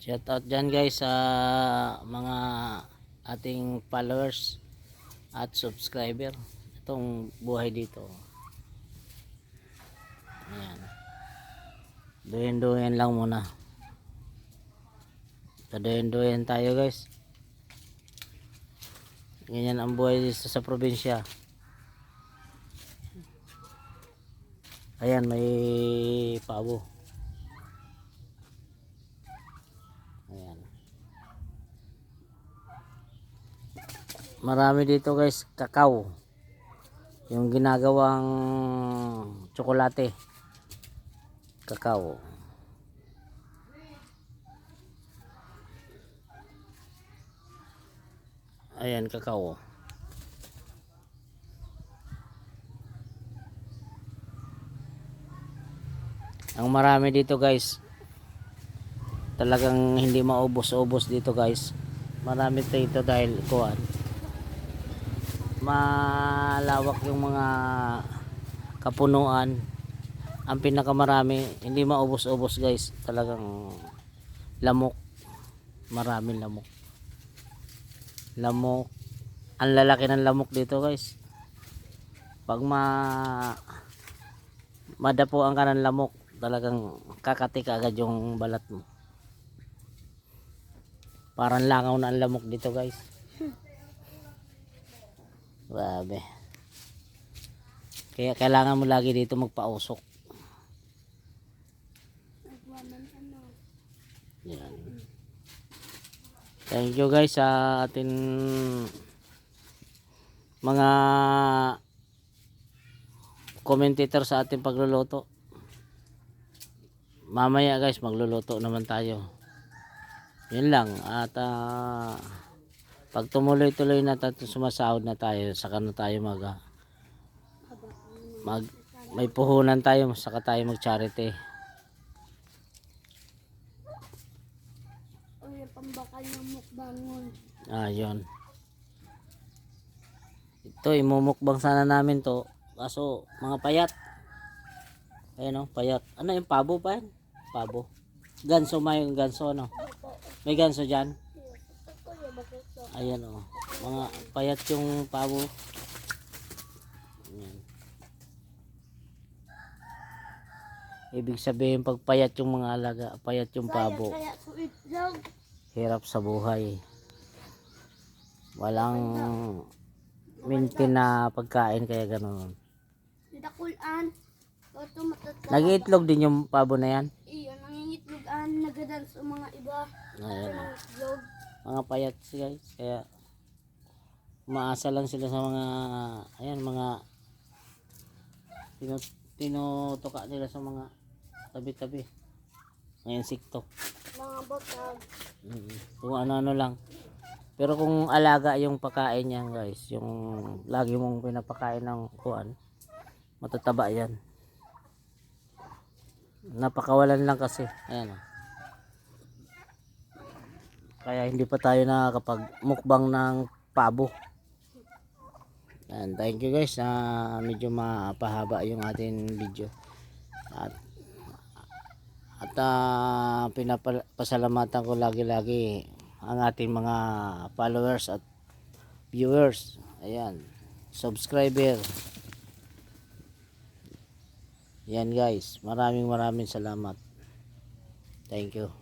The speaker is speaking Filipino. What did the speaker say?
Shout out dyan guys sa mga ating followers at subscriber. Itong buhay dito. Ayan. Duyan-duyan lang muna. Taduyan-duyan tayo guys. Ganyan ang buhay dito sa probinsya. Ayan, may pabo. Ayan. Marami dito guys, kakao. Yung ginagawang tsokolate. Kakao. Ayan, kakao. Ang marami dito guys, talagang hindi maubos-ubos dito guys. Marami dito dahil kuan. Malawak yung mga kapunuan. Ang pinakamarami, hindi maubos-ubos guys. Talagang lamok. Maraming lamok. Lamok. Ang lalaki ng lamok dito guys. Pag ma madapuan ka ng lamok, talagang kakati ka agad yung balat mo. Parang langaw na ang lamok dito guys. Grabe. Kaya kailangan mo lagi dito magpausok. Yan. Thank you guys sa atin mga commentator sa ating pagluluto. Mamaya guys magluluto naman tayo. Yun lang at ah, pag tumuloy-tuloy na tayo sumasahod na tayo saka na tayo mag ah, mag may puhunan tayo saka tayo mag charity. O yung pambakal ng mukbangon. Ah, yun. Ito, imumukbang sana namin to. Kaso, mga payat. Ayan o, payat. Ano yung pabo pa yan? Pabo. Ganso may ganso, no? May ganso dyan? Ito yung bakit to. Ayan o. Mga payat yung pabo. Ayan. Ibig sabihin, pag payat yung mga alaga, payat yung pabo. Kaya ko itlog. hirap sa buhay. Walang minti na pagkain kaya ganoon. Nag-iitlog din yung pabo na yan. Iyo, nangingitlogan. Nagadan sa mga iba. Ayan. Itlog. Mga payat guys. Kaya umaasa lang sila sa mga ayan mga tinu, tinutuka nila sa mga tabi-tabi. Ngayon sikto. Mga batag. Mm, Kung ano-ano lang. Pero kung alaga yung pagkain niyan guys, yung lagi mong pinapakain ng kuan, matataba yan. Napakawalan lang kasi. Ayan oh. Kaya hindi pa tayo nakakapag mukbang ng pabo. Yan, thank you guys. Ah, medyo mapahaba yung ating video. At at ah, pinapasalamatan ko lagi-lagi ang ating mga followers at viewers. Ayan. Subscriber. Yan guys. Maraming maraming salamat. Thank you.